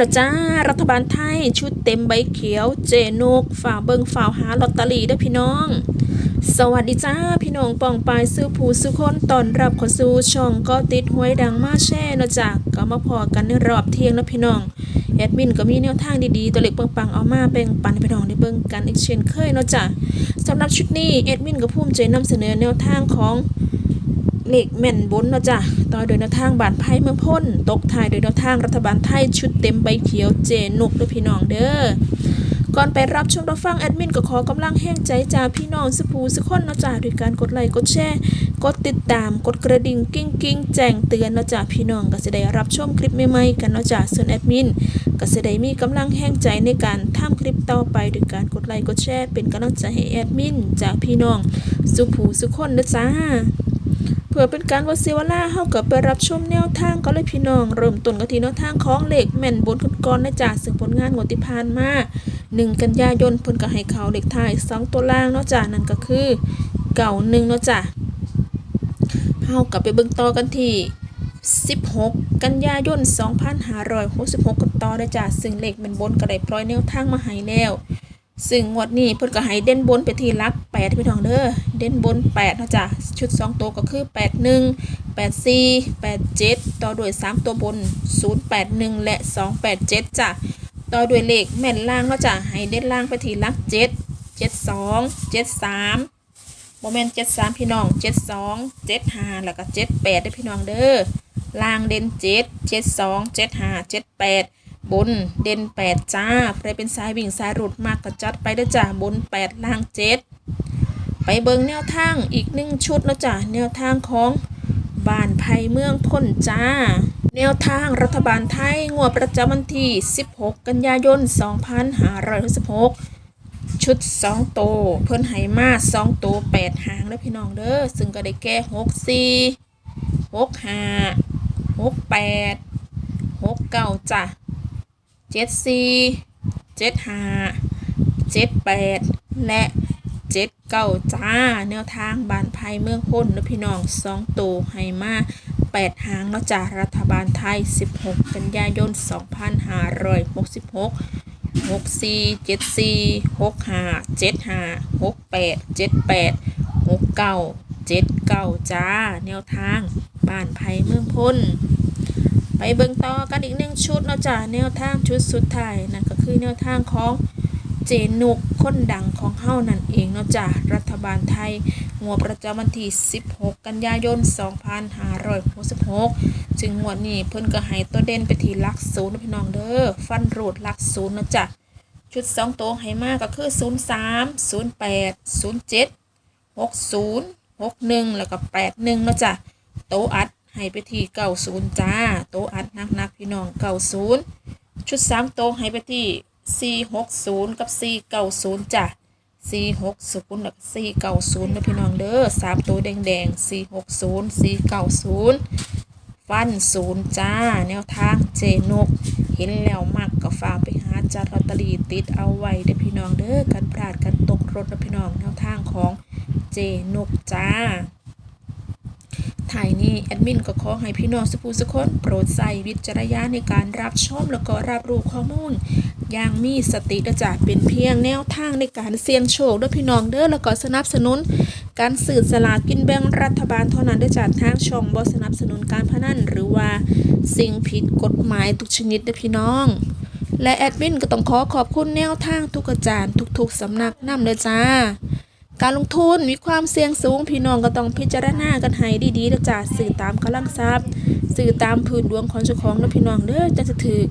ละจ้า รัฐบาลไทย ชุดเต็มใบเขียว เจนกฝ่าเบิงฝ่าวหาลอตเตอรี่ด้พี่น้อง สวัสดีจ้า พี่น้องปองปายซื้อผู้ซื้อคนตอนรับเขอสู่ช่องก็ติดห้วยดังมาแช่เนาะจ้ะก็มาพอกันในรอบเที่ยงนะพี่น้องแอดมินก็มีแนวทางดีๆ ตัวเล็กปังๆเอามาแบ่งปันพี่น้องได้เบิ่งกันอีกเช่นเคยเนาะจ้ะสำหรับชุดนี้แอดมินก็ภูมิใจนำเสนอแนวทางของ เลขแม่นบนเนาะจ้ะต่อโดยแนวทางบานไพ่เมืองพ้น ตกทายโดยแนวทางรัฐบาลไทยชุดเต็มใบเขียวเจนุกด้วยพี่น้องเด้อก่อนไปรับชมรับฟังแอดมินก็ขอกำลังแห้งใจจากพี่น้องสผูสกคนนะจ้ะด้วยการกดไลค์กดแชร์กดติดตามกดกระดิ่งกิ้งกิ้งแจ้งเตือนนะจ้ะพี่น้องก็จะได้รับชมคลิปใหม่ๆกันนะจ้ะส่วนแอดมินก็จะได้มีกำลังแห้งใจในการทำคลิปต่อไปด้วยการกดไลค์กดแชร์เป็นกำลังใจให้แอดมินจากพี่น้องสุผูสุกคนเด้อจ้า เพื่อเป็นการวัดเสียวลาเฮากับไปรับชมแนวทางก็เลยพี่น้อง เริ่มต้นกันที่แนวทางของเหล็กแม่นบนก่อนๆนะจ๊ะซึ่งผลงานงวดที่ผ่านมา1กันยายนเพิ่นก็ให้เขาเหลขท้าย2ตัวล่างเนาะจ้ะนั่นก็คือเก่าหนึ่งเนาะจ้ะเฮากับไปเบิ่งต่อกันที่ 16 กันยายน 2566 กันต่อนะจ๊ะซึ่งเหลขแม่นบนก็ได้ปล่อยแนวทางมาให้แล้ว ซึ่งงวดนี้เพิ่นก็ให้เด่นบนไปที่ลักแปดพี่น้องเด้อเด่นบนแปดนะจ๊ะชุดสองตัวก็คือแปดหนึ่งแปดสี่แปดเจ็ดต่อด้วยสามตัวบนศูนย์แปดหนึ่งและสองแปดเจ็ดจ้ะต่อด้วยเลขแม่นล่างนะจ๊ะให้เด่นล่างไปที่ลักเจ็ดเจ็ดสองเจ็ดสามโมเมนต์เจ็ดสามพี่น้องเจ็ดสองเจ็ดห้าแล้วก็เจ็ดแปดได้พี่น้องเด้อล่างเด่นเจ็ดเจ็ดสองเจ็ดห้าเจ็ดแปด บนเด่นแปดจ้าใครเป็นสายวิ่งสายหลุดมากก็จัดไปเด้อจ้าบนแปดล่างเจ็ดไปเบิงแนวทางอีกหนึ่งชุดแล้วจ้าแนวทางของบ้านไผ่เมืองพ้นจ้า แนวทางรัฐบาลไทยงวดประจำวันที่ 16 กันยายน 2566 ชุด 2 โตวเพิ่นไหมา 2 โตว8หางแล้วพี่น้องเด้อ ซึ่งก็ได้แก่ 6 4 6 5 6 8 6 9จ้ะ เจ็ดสี่เจ็ดห้าเจ็ดแปดและเจ็ดเก้าจ้า แนวทางบานไพ่เมืองพ้นนะพี่น้องสองตัวให้มาแปดหางแล้วจากรัฐบาลไทย 16 กันยายน 2566 64 74 65 75 68 78 69 79 จ้า แนวทางบ้านไผ่เมืองพ้น ไปเบิ่งต่อกันอีกหนึ่งชุดเนาะจ้ะแนวทางชุดสุดท้ายนั่นก็คือแนวทางของเจนุกคนดังของเฮานั่นเองเนาะจ้ะรัฐบาลไทยงวดประจำวันที่ 16 กันยายน 2566จึงงวดนี้เพิ่นก็ให้ตัวเด่นไปที่ลักศูนย์พี่น้องเด้อฟันรูดลักศูนย์เนาะจ้ะชุด 2 ตัวให้มากก็คือ 03 08 07 60 61 แล้วก็ 81เนาะจ้ะโตะอัด ให้ไปที่เก้าศูนย์จ้า โตะอัดนักนักๆพี่น้องเก้าศูนย์ชุดสามโตะให้ไปที่สี่หกศูนย์กับสี่เก้าศูนย์จ้ะสี่หกศูนย์แล้วก็สี่เก้าศูนย์นะพี่น้องเด้อสามตัวแดงแดงสี่หกศูนย์สี่เก้าศูนย์ฟันศูนย์จ้า แนวทางเจนก เห็นแล้วมักก็ฝากไปหาจัดลอตเตอรี่ติดเอาไว้เด้อพี่น้องเด้อกันพลาดกันตกรถนะพี่น้องแนวทางของเจนกจ้า ถ่ายนี้แอดมินก็ขอให้พี่น้องสปูสคนโปรดใส่วิจารณญาณในการรับชมแล้วก็รับรู้ข้อมูล อย่างมีสติและจะเป็นเพียงแนวทางในการเสี่ยงโชคด้วยพี่น้องเด้อแล้วก็สนับสนุน การสื่อสลากกินแบ่งรัฐบาลเท่านั้นได้จากทางช่องบ่สนับสนุนการพนันหรือว่าสิ่งผิดกฎหมายทุกชนิดด้อพี่น้องและแอดมินก็ต้องขอขอบคุณแนวทางทุกอาจารย์ทุกๆสำนักนำเลยจ้า การลงทุนมีความเสี่ยงสูงพี่น้องก็ต้องพิจารณากันให้ดีๆนะจ๊ะสื่อตามกำลังทรัพย์สื่อตามพื้นดวงของเจ้าของนะพี่น้องเด้อจะจะถือ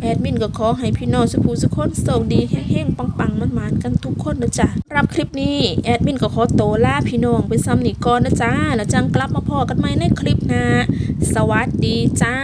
แอดมินก็ขอให้พี่น้องสุภูสุคนโชคดีแห้งๆปังๆมันๆกันทุกคนนะจ๊ะรับคลิปนี้แอดมินก็ขอโตวลาพี่น้องไปซ้ำนี่ก่อนนะจ๊ะแล้วจังกลับมาพอกันใหม่ในคลิปหน้าสวัสดีจ้า